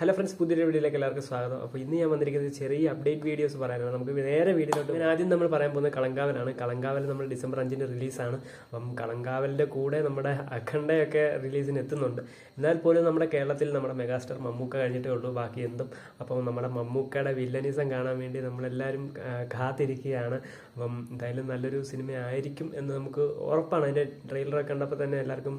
Hello friends പുതിയൊരു വീഡിയോയിലേക്ക് എല്ലാവർക്കും സ്വാഗതം. അപ്പോൾ ഇന്ന് ഞാൻ വന്നിരിക്കുന്നത് ചെറിയ അപ്ഡേറ്റ് വീഡിയോസ് പറയാനാണ്. നമുക്ക് നേരെ വീഡിയോയിലോട്ട് ഞാൻ ആദ്യം നമ്മൾ പറയാൻ പോകുന്നത് കളങ്കാവലാണ്. കളങ്കാവൽ നമ്മൾ ഡിസംബർ അഞ്ചിന് റിലീസാണ് അപ്പം കളങ്കാവലിന്റെ കൂടെ നമ്മുടെ അഖണ്ഡയൊക്കെ റിലീസിന് എത്തുന്നുണ്ട്. എന്നാൽ പോലും നമ്മുടെ കേരളത്തിൽ നമ്മുടെ മെഗാസ്റ്റാർ മമ്മൂക്ക കഴിഞ്ഞിട്ടേ ഉള്ളൂ. ബാക്കി എന്തും. അപ്പം നമ്മുടെ മമ്മൂക്കയുടെ വില്ലനിസം കാണാൻ വേണ്ടി നമ്മളെല്ലാവരും കാത്തിരിക്കുകയാണ്. അപ്പം എന്തായാലും നല്ലൊരു സിനിമ ആയിരിക്കും എന്ന് നമുക്ക് ഉറപ്പാണ്. അതിന്റെ ട്രെയിലറൊക്കെ കണ്ടപ്പോൾ തന്നെ എല്ലാവർക്കും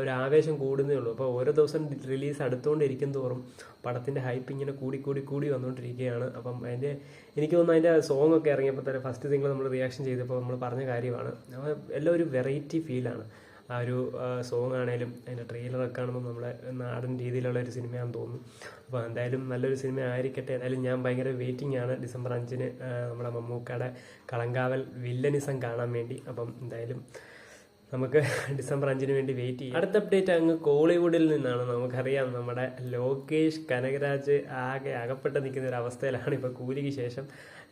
ഒരു ആവേശം കൂടുന്നേ ഉള്ളൂ. അപ്പോൾ ഓരോ ദിവസം റിലീസ് അടുത്തുകൊണ്ടിരിക്കും തോറും പടത്തിന്റെ ഹൈപ്പ് ഇങ്ങനെ കൂടി കൂടി കൂടി വന്നുകൊണ്ടിരിക്കുകയാണ് അപ്പം അതിന്റെ എനിക്ക് തോന്നുന്നു അതിന്റെ സോങ് ഒക്കെ ഇറങ്ങിയപ്പോൾ തന്നെ ഫസ്റ്റ് സിംഗിൾ നമ്മൾ റിയാക്ഷൻ ചെയ്തപ്പോൾ നമ്മൾ പറഞ്ഞ കാര്യമാണ്. അപ്പോൾ എല്ലാം ഒരു വെറൈറ്റി ഫീലാണ് ആ ഒരു സോങ് ആണേലും അതിന്റെ ട്രെയിലറൊക്കെ കാണുമ്പോൾ നമ്മളെ നാടൻ രീതിയിലുള്ള ഒരു സിനിമയാണെന്ന് തോന്നുന്നു അപ്പോൾ എന്തായാലും നല്ലൊരു സിനിമ ആയിരിക്കട്ടെ. എന്തായാലും ഞാൻ ഭയങ്കര വെയിറ്റിംഗ് ആണ്. ഡിസംബർ അഞ്ചിന് നമ്മുടെ മമ്മൂക്കയുടെ കളങ്കാവൽ വില്ലനിസം കാണാൻ വേണ്ടി. അപ്പം എന്തായാലും നമുക്ക് ഡിസംബർ അഞ്ചിന് വേണ്ടി വെയിറ്റ് ചെയ്യാം. അടുത്ത അപ്ഡേറ്റ് അങ്ങ് കോളിവുഡിൽ നിന്നാണ്. നമുക്കറിയാം നമ്മുടെ ലോകേഷ് കനകരാജ് ആകെ അകപ്പെട്ട് നിൽക്കുന്ന ഒരു അവസ്ഥയിലാണ് ഇപ്പോൾ കൂലിക്ക് ശേഷം.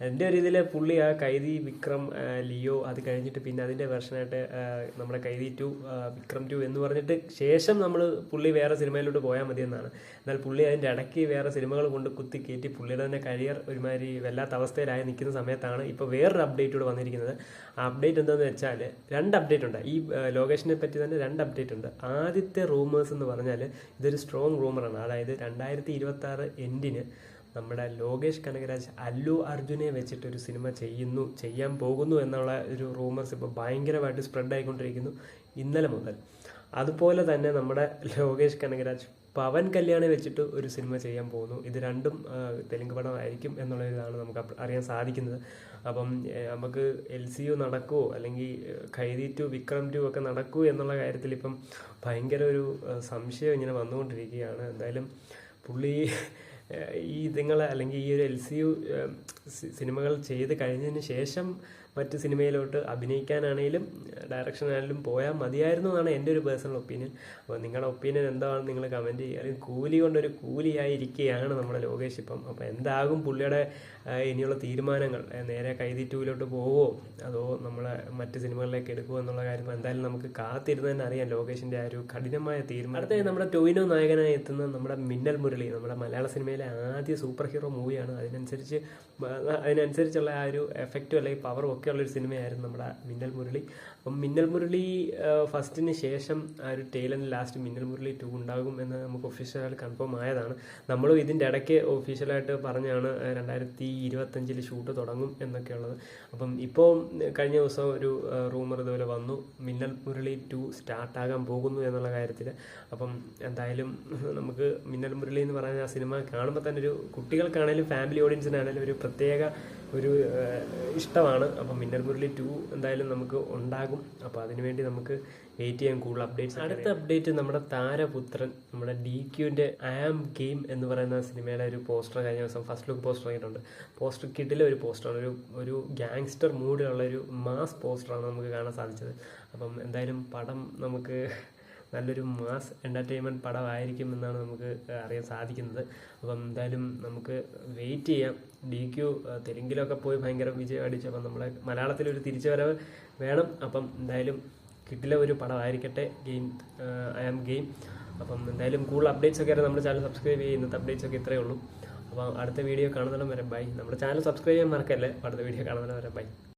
എന്റെ ഒരു ഇതിൽ പുള്ളി ആ കൈതി വിക്രം ലിയോ അത് കഴിഞ്ഞിട്ട് പിന്നെ അതിന്റെ വെർഷനായിട്ട് നമ്മുടെ കൈതി ടു വിക്രം ടു എന്ന് പറഞ്ഞിട്ട് ശേഷം നമ്മൾ പുള്ളി വേറെ സിനിമയിലോട്ട് പോയാൽ മതി എന്നാണ്. എന്നാൽ പുള്ളി അതിന്റെ ഇടയ്ക്ക് വേറെ സിനിമകൾ കൊണ്ട് കുത്തി കയറ്റി പുള്ളിയുടെ തന്നെ കരിയർ ഒരുമാതിരി വല്ലാത്ത അവസ്ഥയിലായി നിൽക്കുന്ന സമയത്താണ് ഇപ്പോൾ വേറൊരു അപ്ഡേറ്റോട് വന്നിരിക്കുന്നത്. ആ അപ്ഡേറ്റ് എന്താണെന്ന് വെച്ചാൽ രണ്ട് അപ്ഡേറ്റ് ഉണ്ട് ഈ ലോകേഷിനെ പറ്റി തന്നെ രണ്ട് അപ്ഡേറ്റ് ഉണ്ട്. ആദ്യത്തെ റൂമേഴ്സ് എന്ന് പറഞ്ഞാൽ ഇതൊരു സ്ട്രോങ് റൂമറാണ് അതായത് രണ്ടായിരത്തി ഇരുപത്തി ആറ് എൻഡിന് നമ്മുടെ ലോകേഷ് കനകരാജ് അല്ലു അർജുനെ വെച്ചിട്ട് ഒരു സിനിമ ചെയ്യുന്നു ചെയ്യാൻ പോകുന്നു എന്നുള്ള ഒരു റൂമേഴ്സ് ഇപ്പോൾ ഭയങ്കരമായിട്ട് സ്പ്രെഡ് ആയിക്കൊണ്ടിരിക്കുന്നു ഇന്നലെ മുതൽ. അതുപോലെ തന്നെ നമ്മുടെ ലോകേഷ് കനകരാജ് പവൻ കല്യാണി വെച്ചിട്ട് ഒരു സിനിമ ചെയ്യാൻ പോകുന്നു. ഇത് രണ്ടും തെലുങ്ക് പടമായിരിക്കും എന്നുള്ള ഇതാണ് നമുക്ക് അറിയാൻ സാധിക്കുന്നത്. അപ്പം നമുക്ക് എൽ സി യു നടക്കുമോ അല്ലെങ്കിൽ ഖൈദി ടു വിക്രം ടു ഒക്കെ നടക്കുമോ എന്നുള്ള കാര്യത്തിൽ ഇപ്പം ഭയങ്കര ഒരു സംശയം ഇങ്ങനെ വന്നുകൊണ്ടിരിക്കുകയാണ്. എന്തായാലും പുള്ളി ഈ ഇതുങ്ങളെ അല്ലെങ്കിൽ ഈ ഒരു എൽ സി യു സിനിമകൾ ചെയ്ത് കഴിഞ്ഞതിന് ശേഷം മറ്റ് സിനിമയിലോട്ട് അഭിനയിക്കാനാണെങ്കിലും ഡയറക്ഷൻ ആണെങ്കിലും പോയാൽ മതിയായിരുന്നു എന്നാണ് എന്റെ ഒരു പേഴ്സണൽ ഒപ്പീനിയൻ. അപ്പോൾ നിങ്ങളുടെ ഒപ്പീനിയൻ എന്താണെന്ന് നിങ്ങൾ കമന്റ് ചെയ്യുക? അല്ലെങ്കിൽ കൂലി കൊണ്ടൊരു കൂലിയായിരിക്കുകയാണ് നമ്മുടെ ലോകേഷ് ഇപ്പം. അപ്പോൾ എന്താകും പുള്ളിയുടെ ഇനിയുള്ള തീരുമാനങ്ങൾ? നേരെ കൈതി പോവോ? അതോ നമ്മളെ മറ്റ് സിനിമകളിലേക്ക് എടുക്കുമോ എന്നുള്ള കാര്യം എന്തായാലും നമുക്ക് കാത്തിരുന്ന് തന്നെ അറിയാം ലോകേഷിന്റെ ആ ഒരു കഠിനമായ തീരുമാനം. അടുത്ത നമ്മുടെ ടൊവിനോ നായകനായി എത്തുന്ന നമ്മുടെ മിന്നൽ മുരളി നമ്മുടെ മലയാള സിനിമയിലെ ആദ്യ സൂപ്പർ ഹീറോ മൂവിയാണ്. അതിനനുസരിച്ച് അതിനനുസരിച്ചുള്ള ആ ഒരു എഫക്റ്റും അല്ലെങ്കിൽ പവറും ഒക്കെ ഉള്ളൊരു സിനിമയായിരുന്നു നമ്മുടെ മിന്നൽ മുരളി. അപ്പം മിന്നൽ മുരളി ഫസ്റ്റിന് ശേഷം ആ ഒരു ടൈലറിന് ലാസ്റ്റ് മിന്നൽ മുരളി ടു ഉണ്ടാകും എന്ന് നമുക്ക് ഒഫീഷ്യലായിട്ട് കൺഫേം ആയതാണ്. നമ്മളും ഇതിന്റെ ഇടയ്ക്ക് ഒഫീഷ്യലായിട്ട് പറഞ്ഞാണ് രണ്ടായിരത്തി ഇരുപത്തഞ്ചിൽ ഷൂട്ട് തുടങ്ങും എന്നൊക്കെയുള്ളത്. അപ്പം ഇപ്പോൾ കഴിഞ്ഞ ദിവസം ഒരു റൂമർ ഇതുപോലെ വന്നു മിന്നൽ മുരളി ടു സ്റ്റാർട്ടാകാൻ പോകുന്നു എന്നുള്ള കാര്യത്തിൽ അപ്പം എന്തായാലും നമുക്ക് മിന്നൽ മുരളി എന്ന് പറയുന്ന ആ സിനിമ കാണുമ്പോൾ തന്നെ ഒരു കുട്ടികൾക്കാണേലും ഫാമിലി ഓഡിയൻസിനാണേലും ഒരു പ്രത്യേക ഒരു ഇഷ്ടമാണ്. അപ്പം മിന്നൽ മുരളി ടു എന്തായാലും നമുക്ക് ഉണ്ടാകും. അപ്പോൾ അതിനുവേണ്ടി നമുക്ക് വെയിറ്റ് ചെയ്യാൻ കൂടുതൽ അപ്ഡേറ്റ്സ് അടുത്ത അപ്ഡേറ്റ് നമ്മുടെ താരപുത്രൻ നമ്മുടെ ഡി ക്യൂവിന്റെ ആം ഗെയിം എന്ന് പറയുന്ന സിനിമയുടെ ഒരു പോസ്റ്റർ കഴിഞ്ഞ ദിവസം ഫസ്റ്റ് ലുക്ക് പോസ്റ്റർ ആയിട്ടുണ്ട് പോസ്റ്റർ കിഡിലെ ഒരു പോസ്റ്ററാണ് ഒരു ഒരു ഗ്യാങ്സ്റ്റർ മൂഡിലുള്ള ഒരു മാസ് പോസ്റ്ററാണ് നമുക്ക് കാണാൻ സാധിച്ചത്. അപ്പം എന്തായാലും പടം നമുക്ക് നല്ലൊരു മാസ് എന്റർടൈൻമെന്റ് പടമായിരിക്കും എന്നാണ് നമുക്ക് അറിയാൻ സാധിക്കുന്നത്. അപ്പം എന്തായാലും നമുക്ക് വെയിറ്റ് ചെയ്യാം. ഡി ക്യു തെലുങ്കിലൊക്കെ പോയി ഭയങ്കര വിജയം അടിച്ചു. അപ്പം നമ്മളെ മലയാളത്തിലൊരു തിരിച്ചുവരവ് വേണം. അപ്പം എന്തായാലും കിട്ടില്ല ഒരു പടമായിരിക്കട്ടെ. ഗെയിം ഐ ആം ഗെയിം അപ്പം എന്തായാലും കൂടുതൽ അപ്ഡേറ്റ്സ് ഒക്കെ നമ്മുടെ ചാനൽ സബ്സ്ക്രൈബ് ചെയ്യുക. ഇന്നത്തെ അപ്ഡേറ്റ്സ് ഒക്കെ ഇത്രയേ ഉള്ളൂ. അപ്പം അടുത്ത വീഡിയോ കാണുന്നിടം വരെ ബൈ നമ്മുടെ ചാനൽ സബ്സ്ക്രൈബ് ചെയ്യാൻ മറക്കല്ലേ? അടുത്ത വീഡിയോ കാണുന്നിടം വരെ ബൈ